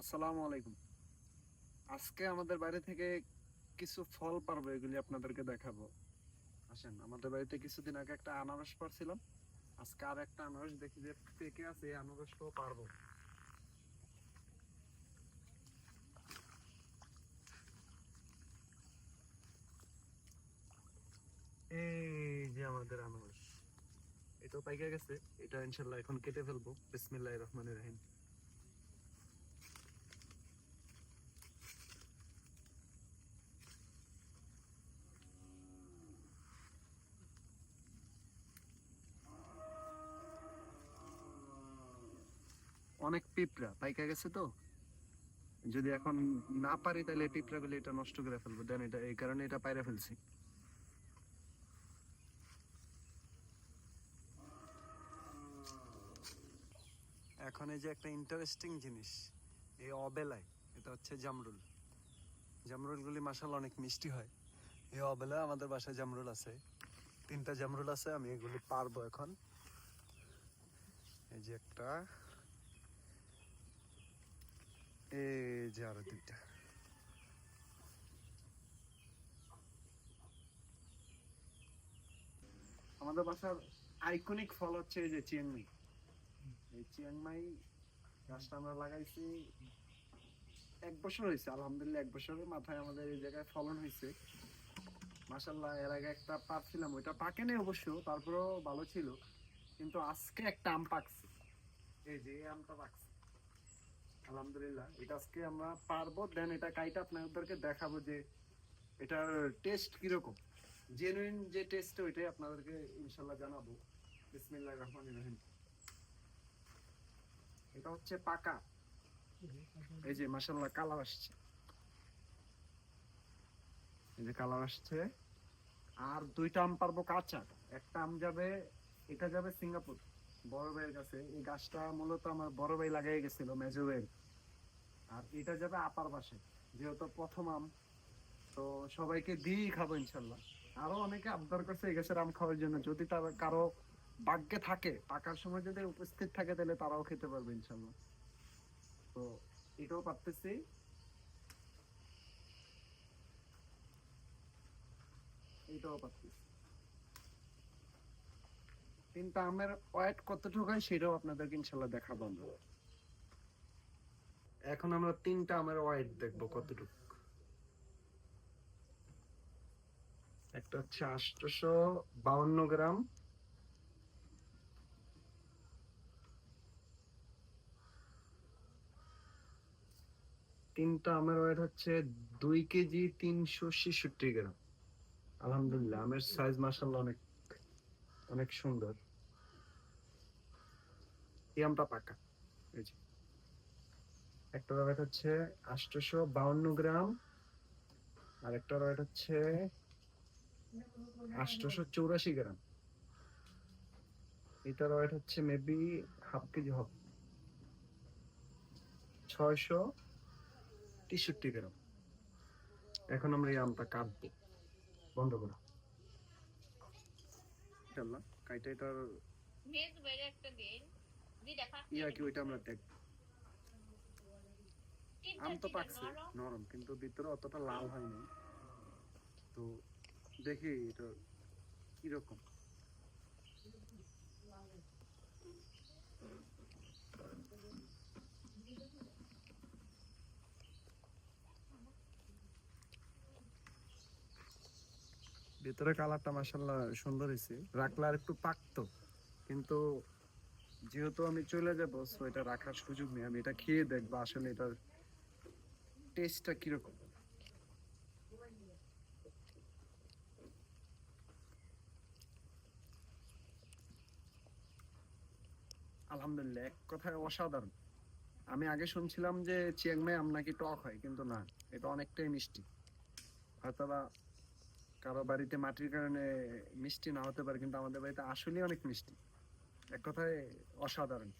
আসসালামু আলাইকুম। আজকে আমাদের বাড়ি থেকে কিছু ফল পারব, এগুলি আপনাদেরকে দেখাবো। আসেন, আমাদের বাড়িতে কিছুদিন আগে একটা আনারস পারছিলাম। আজকে আর একটা আনারস দেখি যে পেকে আছে, এই আনারসটাও পারব। এই যে আমাদের আনারস। এটাও পাইকে গেছে। এটা ইনশাল্লাহ এখন কেটে ফেলব। বিসমিল্লাহ রহমানের রহিম। অনেক পিঁপড়া, পাইকা গেছে তো। যদি এখন না পারি তাহলে পিঁপড়া গুলো এটা নষ্ট করে ফেলব। দেন এটা, এই কারণে এটা পাইরা ফেলছি। এখন এই যে একটা ইন্টারেস্টিং জিনিস, এই অবেলায়, এটা হচ্ছে জামরুল। জামরুলগুলি মাসাল অনেক মিষ্টি হয়। এই অবেলায় আমাদের বাসায় জামরুল আছে। তিনটা জামরুল আছে, আমি এগুলি পারব এখন। এই যে একটা এই যে আরও দুইটা। আমাদের বাসার আইকনিক ফল হচ্ছে এই যে চিয়াংমাই এই চিয়াংমাই গাছটা আমরা লাগাইছি এক বছর হয়েছে, আলহামদুলিল্লাহ এক বছরের মাথায় আমাদের এই জায়গায় ফলন হয়েছে। মাসাল্লাহ এর আগে একটা পাচ্ছিলাম ওইটা পাকেনি অবশ্য, তারপরেও ভালো ছিল। কিন্তু আজকে একটা আম পাকছে। এই যে আমটা পাকছে। আলহামদুলিল্লাহ, এটা আজকে আমরা পারব। দেন এটা কাইটা আপনাদেরকে দেখাবো যে এটার টেস্ট কীরকম। জেনুইন যে টেস্ট ওইটাই আপনাদেরকে ইনশাল্লাহ জানাব। রহমান রহিম। এটা হচ্ছে পাকা। এই যে মাসাল্লাহ কালার আসছে। এই যে কালার আসছে। আর দুইটা আম পারব কাঁচা। একটা আম যাবে, এটা যাবে সিঙ্গাপুর। বড় ভাইয়ের কাছে এই গাছটা মূলত আমার বড় ভাই লাগাই গেছিল, মেজো ভাইয়ের আর এটা যাবে আপার পাশে, যেহেতু প্রথম আম, তো সবাইকে দিয়েই খাব ইনশাল্লাহ। আরও অনেকে আবদার করছে এই গাছের আম খাওয়ার জন্য, যদি তার কারও ভাগ্যে থাকে, পাকার সময় যদি উপস্থিত থাকে, তাহলে তারাও খেতে পারবে ইনশাল্লাহ। তো এটাও পারতেছি। এটাও পারতেছি। তিনটা আমের ওয়েট কতটুকু হয় সেটাও আপনাদেরকে ইনশাল্লাহ দেখাবো আমরা। এখন আমরা তিনটা আমের ওয়েট দেখব কতটুকু। একটা হচ্ছে আটশোশো বাউন্ন গ্রাম। তিনটা আমের ওয়েট হচ্ছে দুই কেজি তিনশো ছেষট্টি গ্রাম। আলহামদুলিল্লাহ, আমের সাইজ মাসাল্লাহ অনেক অনেক সুন্দর। এই পাকা। এই যে। একটা ওয়েট হচ্ছে আটশোশো বাউন্ন গ্রাম, আর একটা ওয়েট হচ্ছে আটশোশো চৌরাশি গ্রাম। এটার ওয়েট হচ্ছে মেবি হাফ কেজি হবে। ছয়শো তেষট্টি গ্রাম। এখন আমরা এই আমটা কাটবো। বন্ধ করো। ইনশাল্লাহ কাইটা বাইরে একটা দিন। ইয়া কি ওইটা আমরা দেখব আম তো পাকছে নরম। কিন্তু ভিতরে অতটা লাল হয়নি। তো দেখি এটা কীরকম। ভিতরে কালারটা মাসাল্লাহ সুন্দর হয়েছে রাখলে আর একটু পাকতো কিন্তু যেহেতু আমি চলে যাব সো এটা রাখার সুযোগ নেই। আমি এটা খেয়ে দেখব আসলে এটার টেস্টটা কীরকম। আলহামদুলিল্লাহ, এক কথায় অসাধারণ। আমি আগে শুনছিলাম যে চিয়াংমাই আম নাকি টক হয়, কিন্তু না, এটা অনেকটাই মিষ্টি। হয়তোবা কারও বাড়িতে মাটির কারণে মিষ্টি না হতে পারে, কিন্তু আমাদের বাড়িতে আসলেই অনেক মিষ্টি। এক কথায় অসাধারণ।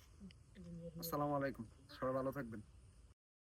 আসসালামু আলাইকুম। সবাই ভালো থাকবেন।